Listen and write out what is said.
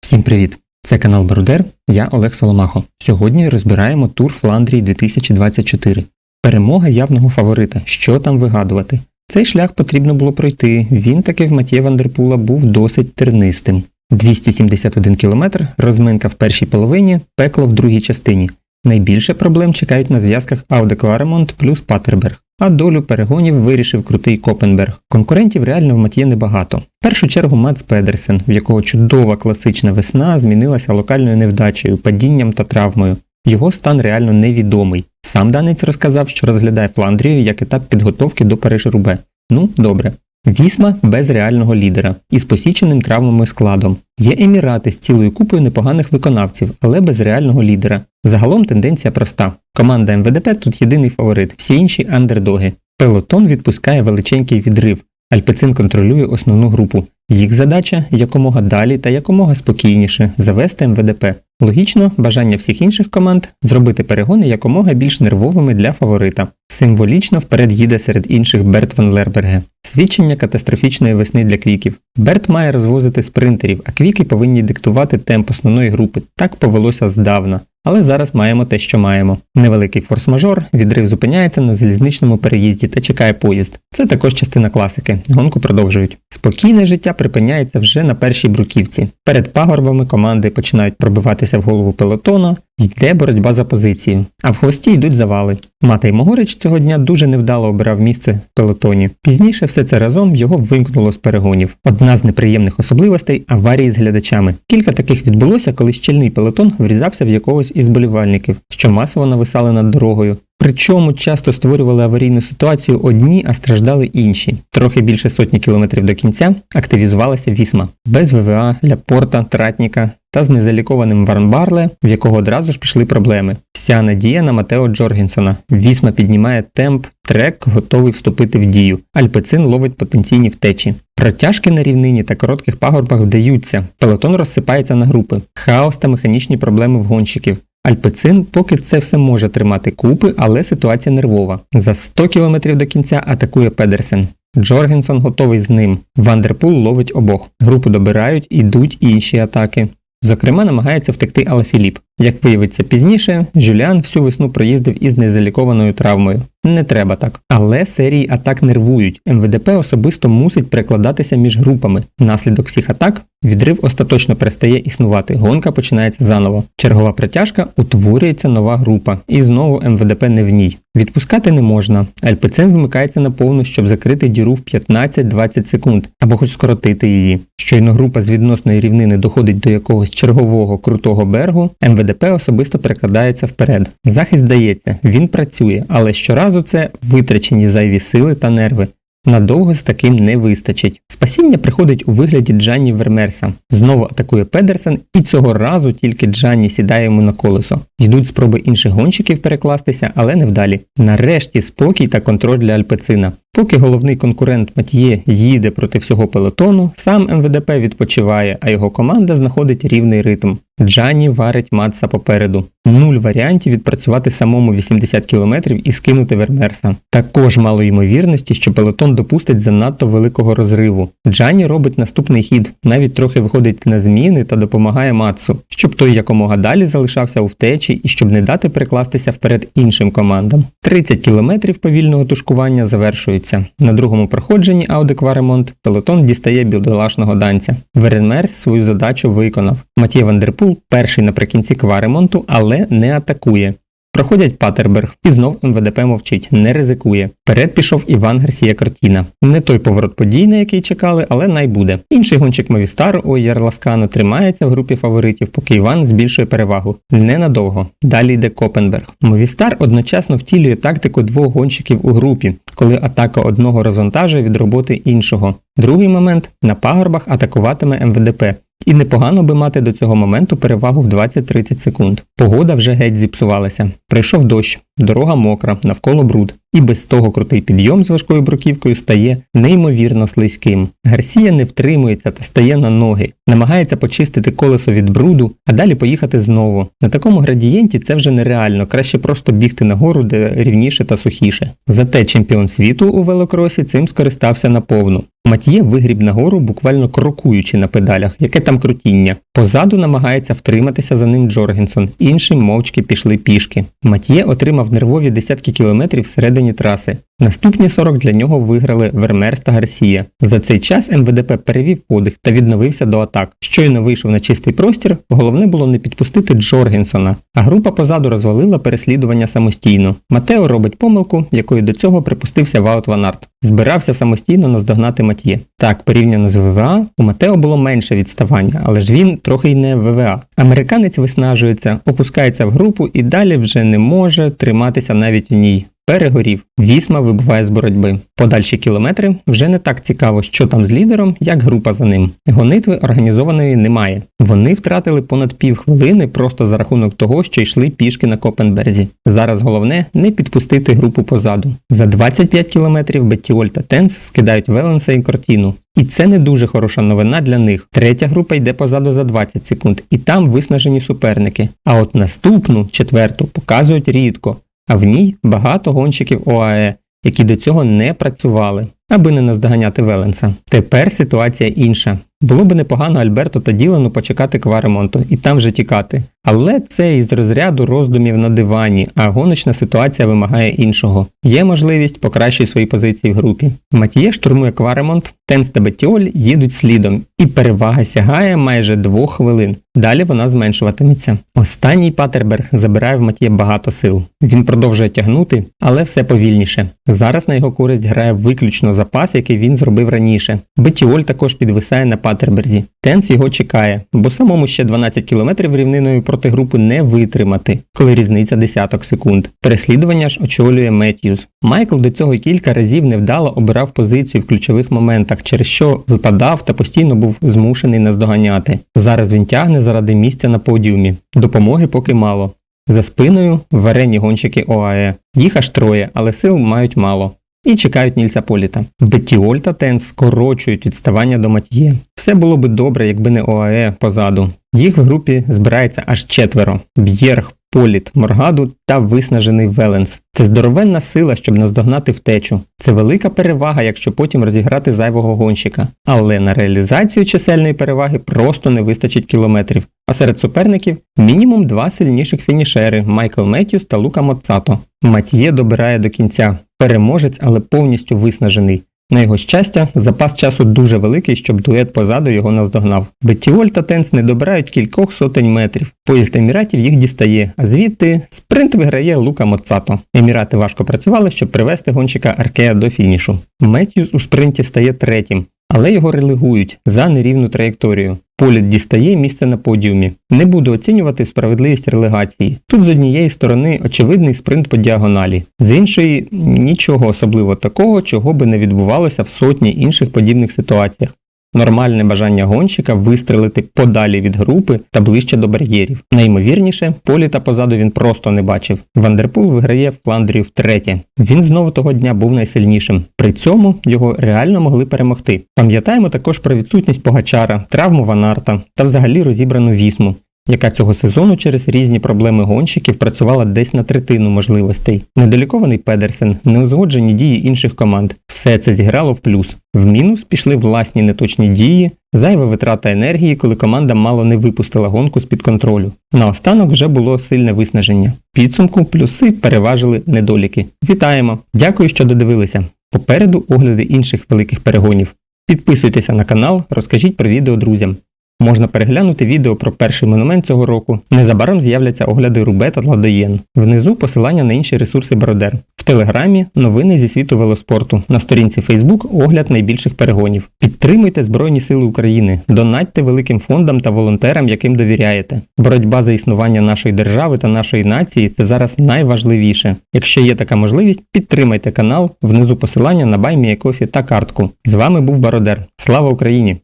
Всім привіт! Це канал Брудер, я Олег Соломахо. Сьогодні розбираємо тур Фландрії 2024. Перемога явного фаворита. Що там вигадувати? Цей шлях потрібно було пройти. Він таки в Матє Вандерпула був досить тернистим. 271 км, розминка в першій половині, пекло в другій частині. Найбільше проблем чекають на зв'язках Аудекваремонт плюс Патерберг. А долю перегонів вирішив крутий Копенберг. Конкурентів реально в Матє небагато. В першу чергу Мац Педерсен, в якого чудова класична весна змінилася локальною невдачею, падінням та травмою. Його стан реально невідомий. Сам данець розказав, що розглядає Фландрію як етап підготовки до Париж-Рубе. Ну, добре. Вісма без реального лідера із посіченим травмами складом. Є емірати з цілою купою непоганих виконавців, але без реального лідера. Загалом тенденція проста. Команда МВДП тут єдиний фаворит, всі інші андердоги. Пелотон відпускає величенький відрив. Альпецин контролює основну групу. Їх задача якомога далі та якомога спокійніше завести МВДП. Логічно, бажання всіх інших команд зробити перегони якомога більш нервовими для фаворита. Символічно вперед їде серед інших Берт Ван Лерберге. Свідчення катастрофічної весни для квіків. Берт має розвозити спринтерів, а квіки повинні диктувати темп основної групи. Так повелося здавна. Але зараз маємо те, що маємо. Невеликий форс-мажор, відрив зупиняється на залізничному переїзді та чекає поїзд. Це також частина класики. Гонку продовжують. Спокійне життя припиняється вже на першій бруківці. Перед пагорбами команди починають пробиватися в голову пелотона, йде боротьба за позицію, а в хвості йдуть завали. Матей Могорич цього дня дуже невдало обирав місце в пелотоні. Пізніше все це разом його вимкнуло з перегонів. Одна з неприємних особливостей аварії з глядачами. Кілька таких відбулося, коли щільний пелотон врізався в якогось із болівальників, що масово нависали над дорогою. Причому часто створювали аварійну ситуацію одні, а страждали інші. Трохи більше сотні кілометрів до кінця активізувалася вісма без ВВА, Ляпорта, Тратніка та з незалікованим Варнбарле, в якого одразу ж пішли проблеми. Вся надія на Матео Джоргенсона. Вісма піднімає темп, трек готовий вступити в дію. Альпецин ловить потенційні втечі. Протяжки на рівнині та коротких пагорбах вдаються. Пелотон розсипається на групи. Хаос та механічні проблеми в гонщиків. Альпецин поки це все може тримати купи, але ситуація нервова. За 100 км до кінця атакує Педерсен. Джоргенсон готовий з ним. Вандерпул ловить обох. Групу добирають, ідуть інші атаки. Зокрема, намагається втекти Алафіліп. Як виявиться пізніше, Жюліан всю весну проїздив із незалікованою травмою. Не треба так. Але серії атак нервують. МВДП особисто мусить перекладатися між групами. Внаслідок всіх атак відрив остаточно перестає існувати. Гонка починається заново. Чергова протяжка утворюється нова група, і знову МВДП не в ній. Відпускати не можна. альпецин вимикається наповну, щоб закрити діру в 15-20 секунд, або хоч скоротити її. Щойно група з відносної рівнини доходить до якогось чергового крутого бергу, МВДП особисто перекладається вперед. Захист дається, він працює, але щоразу це витрачені зайві сили та нерви. Надовго з таким не вистачить. Спасіння приходить у вигляді Джанні Вермерса. Знову атакує Педерсен, і цього разу тільки Джанні сідає йому на колесо. Йдуть спроби інших гонщиків перекластися, але невдалі. Нарешті спокій та контроль для Альпецина. Поки головний конкурент Матьє їде проти всього пелотону, сам МВДП відпочиває, а його команда знаходить рівний ритм. Джанні варить Матса попереду. Нуль варіантів відпрацювати самому 80 км і скинути Вермерса. Також мало ймовірності, що пелотон допустить занадто великого розриву. Джанні робить наступний хід, навіть трохи виходить на зміни та допомагає Матсу, щоб той якомога далі залишався у втечі і щоб не дати перекластися вперед іншим командам. 30 км повільного тушкування завершуються. На другому проходженні Аудекваремонт пелотон дістає білдолашного данця. Веренмерс свою задачу виконав. Матє Вандерпул перший наприкінці кваремонту, але не атакує. Проходять Патерберг, і знов МВДП мовчить, не ризикує. Вперед пішов Іван Гарсія Кортіна. Не той поворот подій, на який чекали, але найбуде. Інший гонщик Мовістар Ойяр Ласкано тримається в групі фаворитів, поки Іван збільшує перевагу. Ненадовго. Далі йде Копенберг. Мовістар одночасно втілює тактику двох гонщиків у групі, коли атака одного розвантажує від роботи іншого. Другий момент на пагорбах атакуватиме МВДП. І непогано би мати до цього моменту перевагу в 20-30 секунд. Погода вже геть зіпсувалася. Прийшов дощ, дорога мокра, навколо бруд. І без того крутий підйом з важкою бруківкою стає неймовірно слизьким. Гарсія не втримується та стає на ноги, намагається почистити колесо від бруду, а далі поїхати знову. На такому градієнті це вже нереально, краще просто бігти нагору, де рівніше та сухіше. Зате чемпіон світу у велокросі цим скористався наповну. Матьє вигріб нагору, буквально крокуючи на педалях, яке там крутіння. Позаду намагається втриматися за ним Джоргенсон, інші мовчки пішли пішки. Матьє отримав нервові десятки кілометрів всередині траси. Наступні 40 для нього виграли Вермерс та Гарсія. За цей час МВДП перевів подих та відновився до атак. Щойно вийшов на чистий простір, головне було не підпустити Джоргенсона, а група позаду розвалила переслідування самостійно. Матео робить помилку, якою до цього припустився Ваут Ван Арт. Збирався самостійно наздогнати Матьє. Так, порівняно з ВВА, у Матео було менше відставання, але ж він трохи й не ВВА. Американець виснажується, опускається в групу і далі вже не може триматися навіть у ній. Перегорів, вісма вибуває з боротьби. Подальші кілометри вже не так цікаво, що там з лідером, як група за ним. Гонитви організованої немає. Вони втратили понад півхвилини просто за рахунок того, що йшли пішки на Копенберзі. Зараз головне не підпустити групу позаду. За 25 кілометрів Беттіоль та Тенс скидають Веленса і Кортіну. І це не дуже хороша новина для них. Третя група йде позаду за 20 секунд, і там виснажені суперники. А от наступну, четверту, показують рідко а в ній багато гонщиків ОАЕ, які до цього не працювали, аби не наздоганяти Веленса. Тепер ситуація інша. Було би непогано Альберто та Ділену почекати кваремонту і там вже тікати. Але це із розряду роздумів на дивані, а гоночна ситуація вимагає іншого. Є можливість покращити свої позиції в групі. Матіє штурмує кваремонт, Тенс та Бетіоль їдуть слідом, і перевага сягає майже двох хвилин. Далі вона зменшуватиметься. Останній Патерберг забирає в Матіє багато сил. Він продовжує тягнути, але все повільніше. Зараз на його користь грає виключно запас, який він зробив раніше. Бетіоль також підвисає на Патерберзі. Тенс його чекає, бо самому ще 12 кілометрів рівниною проти групи не витримати, коли різниця десяток секунд. Переслідування ж очолює Меттьюз. Майкл до цього кілька разів невдало обирав позицію в ключових моментах, через що випадав та постійно був змушений наздоганяти. Зараз він тягне заради місця на подіумі. Допомоги поки мало. За спиною варені гонщики ОАЕ. Їх аж троє, але сил мають мало і чекають Нільса Політа. Бетіоль та Тенс скорочують відставання до Матьє. Все було би добре, якби не ОАЕ позаду. Їх в групі збирається аж четверо: Б'єрг, Політ, Моргаду та виснажений Веленс. Це здоровенна сила, щоб наздогнати втечу. Це велика перевага, якщо потім розіграти зайвого гонщика. Але на реалізацію чисельної переваги просто не вистачить кілометрів. А серед суперників мінімум два сильніших фінішери Майкл Меттюс та Лука Моцато. Матьє добирає до кінця. Переможець, але повністю виснажений. На його щастя, запас часу дуже великий, щоб дует позаду його наздогнав. Беттіоль та Тенс не добирають кількох сотень метрів. Поїзд еміратів їх дістає, а звідти спринт виграє Лука Моцато. Емірати важко працювали, щоб привести гонщика Аркея до фінішу. Меттьюс у спринті стає третім, але його релегують за нерівну траєкторію. Політ дістає місце на подіумі. Не буду оцінювати справедливість релегації. Тут з однієї сторони очевидний спринт по діагоналі, з іншої нічого особливо такого, чого би не відбувалося в сотні інших подібних ситуаціях. Нормальне бажання гонщика вистрелити подалі від групи та ближче до бар'єрів. Найімовірніше, політа позаду він просто не бачив. Вандерпул виграє Фландрію втретє. Він знову того дня був найсильнішим. При цьому його реально могли перемогти. Пам'ятаємо також про відсутність Погачара, травму Ванарта та взагалі розібрану вісму яка цього сезону через різні проблеми гонщиків працювала десь на третину можливостей. Недолікований Педерсен, неузгоджені дії інших команд. Все це зіграло в плюс. В мінус пішли власні неточні дії, зайва витрата енергії, коли команда мало не випустила гонку з-під контролю. Наостанок вже було сильне виснаження. Підсумку плюси переважили недоліки. Вітаємо! Дякую, що додивилися. Попереду огляди інших великих перегонів. Підписуйтеся на канал, розкажіть про відео друзям. Можна переглянути відео про перший монумент цього року. Незабаром з'являться огляди Рубе та Ладоєн. Внизу посилання на інші ресурси Бродер. В телеграмі новини зі світу велоспорту. На сторінці Facebook огляд найбільших перегонів. Підтримуйте Збройні Сили України, донатьте великим фондам та волонтерам, яким довіряєте. Боротьба за існування нашої держави та нашої нації це зараз найважливіше. Якщо є така можливість, підтримайте канал, внизу посилання на BuyMeACoffee та картку. З вами був Бародер. Слава Україні!